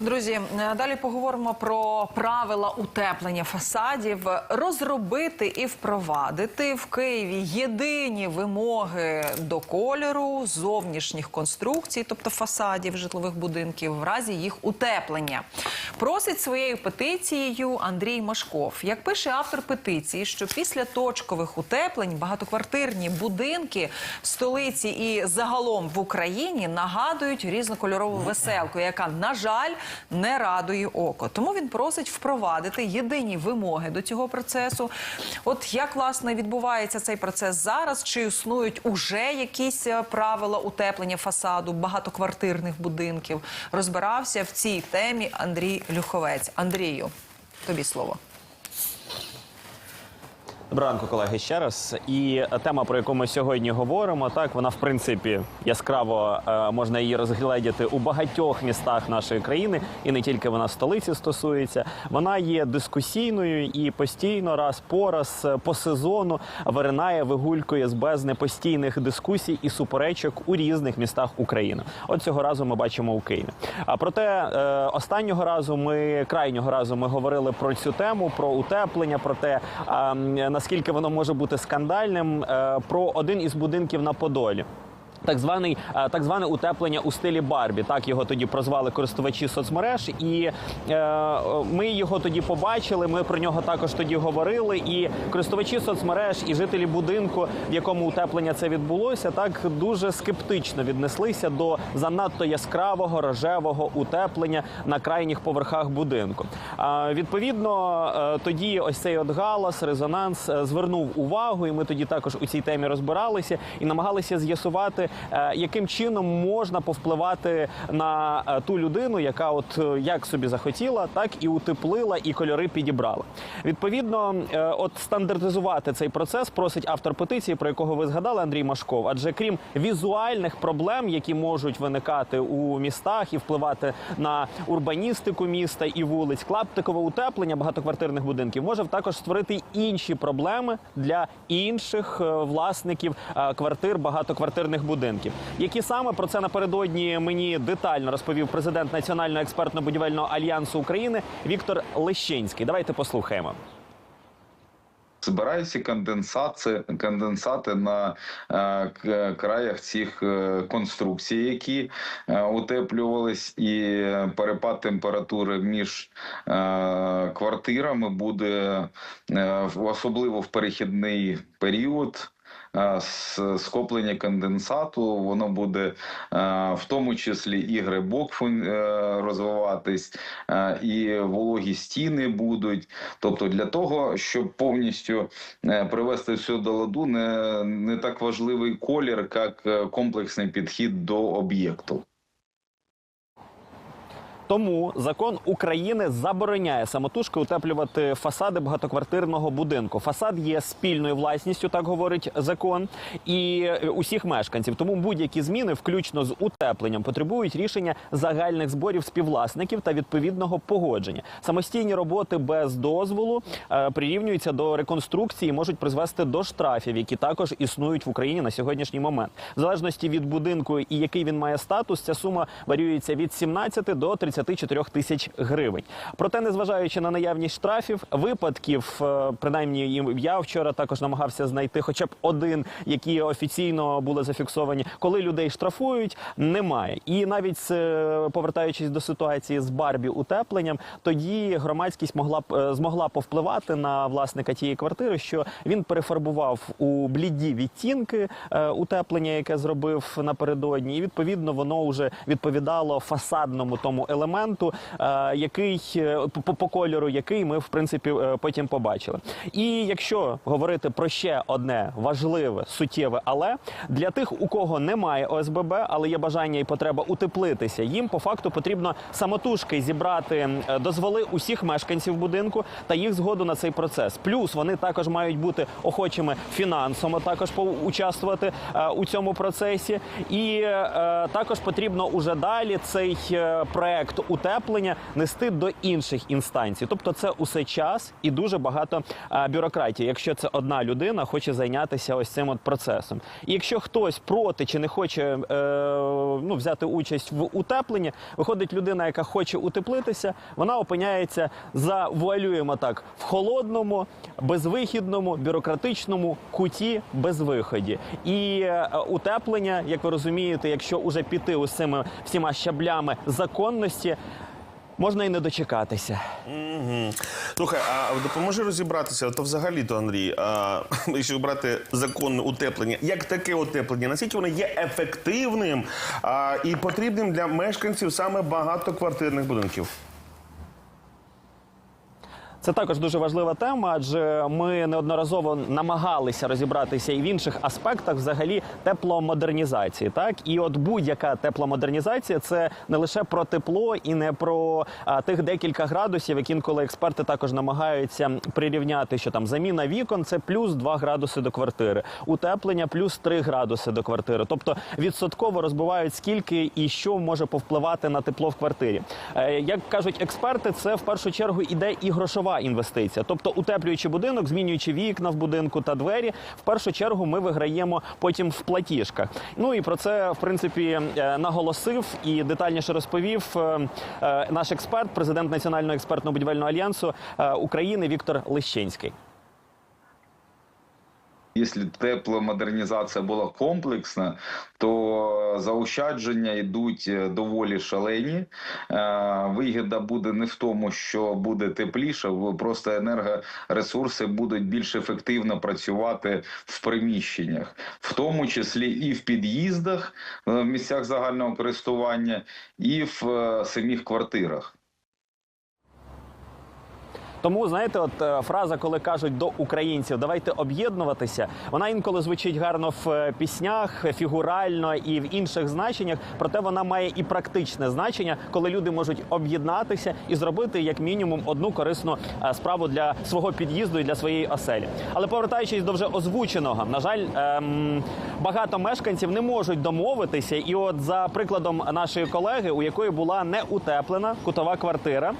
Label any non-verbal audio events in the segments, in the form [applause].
Друзі, е, далі поговоримо про правила утеплення фасадів. Розробити і впровадити в Києві єдині вимоги до кольору зовнішніх конструкцій, тобто фасадів житлових будинків, в разі їх утеплення. Просить своєю петицією Андрій Машков. Як пише автор петиції, що після точкових утеплень багатоквартирні будинки в столиці і загалом в Україні нагадують різнокольорову веселку, яка, на жаль, не радує око. Тому він просить впровадити єдині вимоги до цього процесу. От як власне відбувається цей процес зараз? Чи існують уже якісь е, правила утеплення фасаду багатоквартирних будинків? Розбирався в цій темі Андрій Люховець. Андрію, тобі слово. Доброго ранку, колеги, ще раз. І тема, про яку ми сьогодні говоримо, так вона в принципі яскраво е, можна її розгледіти у багатьох містах нашої країни, і не тільки вона столиці стосується. Вона є дискусійною і постійно, раз по раз е, по сезону виринає, вигулькує з без непостійних дискусій і суперечок у різних містах України. От цього разу ми бачимо у Києві. А проте е, останнього разу ми крайнього разу ми говорили про цю тему, про утеплення, про те, а, м, наскільки воно може бути скандальним, е, про один із будинків на Подолі. Так званий е, так зване утеплення у стилі Барбі. Так його тоді прозвали користувачі соцмереж, і е, ми його тоді побачили. Ми про нього також тоді говорили. І користувачі соцмереж і жителі будинку, в якому утеплення це відбулося, так дуже скептично віднеслися до занадто яскравого рожевого утеплення на крайніх поверхах будинку. А відповідно, е, тоді ось цей от галас, резонанс е, звернув увагу, і ми тоді також у цій темі розбиралися і намагалися з'ясувати, е, яким чином можна повпливати на е, ту людину, яка от е, як собі захотіла, так і утеплила, і кольори підібрала. Відповідно, е, от стандартизувати цей процес просить автор петиції, про якого ви згадали, Андрій Машков. Адже крім візуальних проблем, які можуть виникати у містах і впливати на урбаністику міста і вулиць, клаптикове утеплення багатоквартирних будинків може також створити інші проблеми для інших е, власників е, квартир багатоквартирних будинків. Які саме про це напередодні мені детально розповів президент Національного експертно-будівельного альянсу України Віктор Лещинський. Давайте послухаємо. Збираються конденсати, конденсати на е, краях цих е, конструкцій, які е, утеплювались, і перепад температури між е, квартирами буде е, особливо в перехідний період. Е, Скоплення конденсату, воно буде е, в тому числі і грибок е, розвиватись, і вологі стіни будуть. Тобто для того, щоб повністю привести все до ладу, не, не так важливий колір, як комплексний підхід до об'єкту. Тому закон України забороняє самотужки утеплювати фасади багатоквартирного будинку. Фасад є спільною власністю, так говорить закон, і е, усіх мешканців. Тому будь-які зміни, включно з утепленням, потребують рішення загальних зборів співвласників та відповідного погодження. Самостійні роботи без дозволу е, прирівнюються до реконструкції, і можуть призвести до штрафів, які також існують в Україні на сьогоднішній момент. В залежності від будинку і який він має статус, ця сума варіюється від 17 до 34 тисяч гривень. Проте, незважаючи на наявність штрафів, випадків, е, принаймні я вчора також намагався знайти хоча б один, які офіційно були зафіксовані, коли людей штрафують, немає. І навіть е, повертаючись до ситуації з Барбі утепленням, тоді громадськість могла б е, змогла повпливати на власника тієї квартири, що він перефарбував у бліді відтінки утеплення, яке зробив напередодні, і відповідно воно вже відповідало фасадному тому елементу, е, який е, по, кольору, який ми в принципі е, потім побачили. І якщо говорити про ще одне важливе суттєве, але для тих, у кого немає ОСББ, але є бажання і потреба утеплитися, їм по факту потрібно самотужки зібрати дозволи усіх мешканців будинку та їх згоду на цей процес. Плюс вони також мають бути охочими фінансово, також поучаствувати у цьому процесі. І також потрібно уже далі цей проект утеплення нести до інших інстанцій. Тобто, це усе час і дуже багато бюрократії, якщо це одна людина хоче зайнятися ось цим от процесом. І якщо хтось проти чи не хоче е, ну, взяти участь в утепленні, виходить людина, яка хоче утеплитися, вона опиняється завуалюємо так в холодному, безвихідному, бюрократичному куті без виході. І е, утеплення, як ви розумієте, якщо уже піти ось всіма щаблями законності, можна і не дочекатися. Угу. Слухай, а допоможи розібратися, то взагалі-то, Андрій, а, [laughs] якщо брати законне утеплення, як таке утеплення, наскільки воно є ефективним а, і потрібним для мешканців саме багатоквартирних будинків? Це також дуже важлива тема, адже ми неодноразово намагалися розібратися і в інших аспектах взагалі тепломодернізації. Так і от будь-яка тепломодернізація це не лише про тепло і не про а, тих декілька градусів, які інколи експерти також намагаються прирівняти, що там заміна вікон це плюс 2 градуси до квартири, утеплення плюс 3 градуси до квартири. Тобто відсотково розбивають скільки і що може повпливати на тепло в квартирі. Е, Як кажуть експерти, це в першу чергу іде і грошова інвестиція. Тобто, утеплюючи будинок, змінюючи вікна в будинку та двері, в першу чергу ми виграємо потім в платіжках. Ну і про це в принципі е, наголосив і детальніше розповів е, е, наш експерт, президент Національного експертно-будівельного альянсу України Віктор Лищенський. Якщо тепломодернізація була комплексна, то заощадження йдуть е, доволі шалені. Е, Вигода буде не в тому, що буде тепліше, просто енергоресурси будуть більш ефективно працювати в приміщеннях, в тому числі і в під'їздах, е, в місцях загального користування, і в самих квартирах. Тому знаєте, от е, фраза, коли кажуть до українців, давайте об'єднуватися, вона інколи звучить гарно в е, піснях, фігурально і в інших значеннях. Проте вона має і практичне значення, коли люди можуть об'єднатися і зробити як мінімум одну корисну е, справу для свого під'їзду і для своєї оселі. Але повертаючись до вже озвученого, на жаль, ем, багато мешканців не можуть домовитися. І от за прикладом нашої колеги, у якої була не утеплена кутова квартира,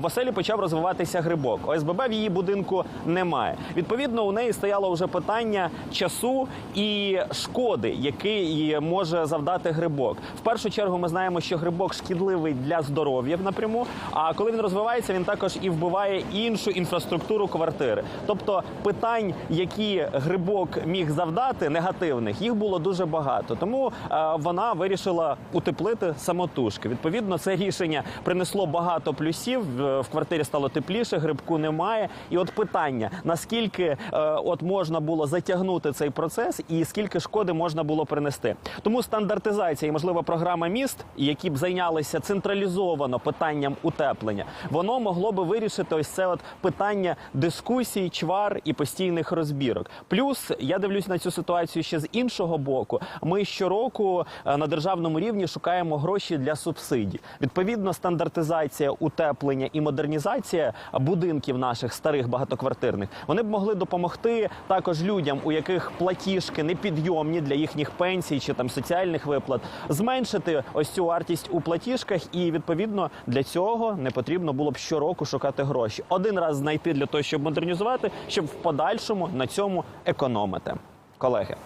в оселі почав розвиватися грибок. ОСББ в її будинку немає. Відповідно, у неї стояло вже питання часу і шкоди, який може завдати грибок. В першу чергу ми знаємо, що грибок шкідливий для здоров'я напряму. А коли він розвивається, він також і вбиває іншу інфраструктуру квартири. Тобто питань, які грибок міг завдати, негативних, їх було дуже багато. Тому е, вона вирішила утеплити самотужки. Відповідно, це рішення принесло багато плюсів. В, квартирі стало тепліше, грибку немає. І от питання: наскільки е, от можна було затягнути цей процес, і скільки шкоди можна було принести. Тому стандартизація і можливо програма міст, які б зайнялися централізовано питанням утеплення, воно могло би вирішити ось це от питання дискусій, чвар і постійних розбірок. Плюс я дивлюсь на цю ситуацію ще з іншого боку. Ми щороку е, на державному рівні шукаємо гроші для субсидій. Відповідно, стандартизація, утеплення і модернізація будинків наших старих багатоквартирних вони б могли допомогти також людям, у яких платіжки непідйомні для їхніх пенсій чи там соціальних виплат, зменшити ось цю вартість у платіжках, і відповідно для цього не потрібно було б щороку шукати гроші. Один раз знайти для того, щоб модернізувати, щоб в подальшому на цьому економити. Колеги.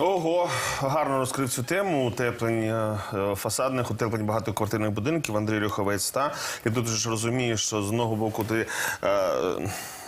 Ого, гарно розкрив цю тему утеплення е, фасадних, утеплень багатоквартирних будинків. Андрій Рюховець. Та і тут ж розумієш, що з одного боку ти е,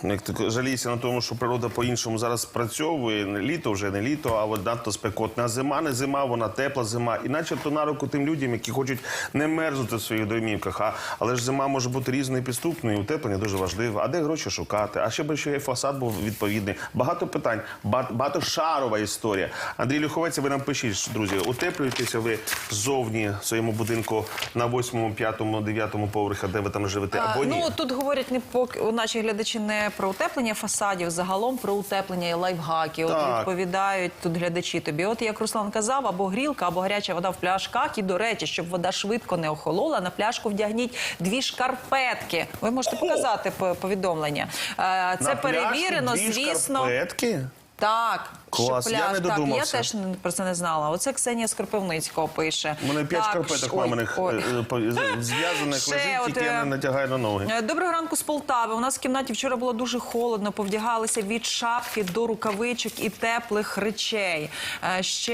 як ти жалієшся на тому, що природа по-іншому зараз спрацьовує. Не літо вже не літо, а от надто спекотна зима, не зима, вона тепла зима. І начебто на руку тим людям, які хочуть не мерзнути в своїх домівках. А але ж зима може бути різною і підступною. Утеплення дуже важливе. А де гроші шукати? А ще би ще фасад був відповідний. Багато питань, ба- багатошарова історія. Андрій Люховець, ви нам пишіть, друзі, утеплюєтеся ви ззовні в своєму будинку на восьмому, п'ятому, дев'ятому поверхах, де ви там живете, А, або ні. Ну тут говорять не поки наші глядачі не про утеплення фасадів, загалом про утеплення і лайфхаки. От Так. відповідають тут глядачі тобі. От як Руслан казав, або грілка, або гаряча вода в пляшках. І до речі, щоб вода швидко не охолола, на пляшку вдягніть дві шкарпетки. Ви можете показати по- повідомлення. Е, Це На пляшці перевірено, дві звісно. шкарпетки? Так, Клас, я не так, я додумався. теж не- про це не знала. Оце Ксенія Скропивницького пише. У мене п'ять Так, шкарпеток ой, маминих ой. е, е, по- з- зв'язаних Ще лежить, от, тільки я е, не натягаю на ноги. Е, Доброго ранку з Полтави. У нас в кімнаті вчора було дуже холодно. Повдягалися від шапки до рукавичок і теплих речей. Е, Ще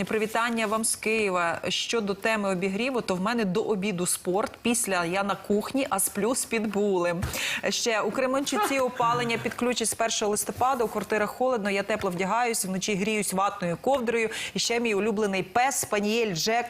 е, привітання вам з Києва. Щодо теми обігріву, то в мене до обіду спорт. Після я на кухні, а сплю з підбулем. Ще у Кременчуці опалення підключать з 1 листопада. У квартирах холодно. Я тепло вдягаюсь, вночі гріюсь ватною ковдрою. І ще мій улюблений пес Спанієль Джек.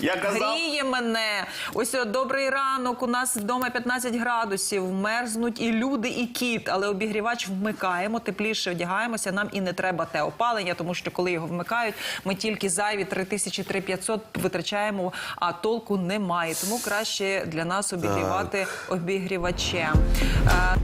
Я казав. Гріє мене. Ось о, добрий ранок. У нас вдома 15 градусів. Мерзнуть і люди, і кіт. Але обігрівач вмикаємо, тепліше одягаємося. Нам і не треба те опалення, тому що коли його вмикають, ми тільки зайві 3000-3500 витрачаємо, а толку немає. Тому краще для нас обігрівати обігрівачем. Е,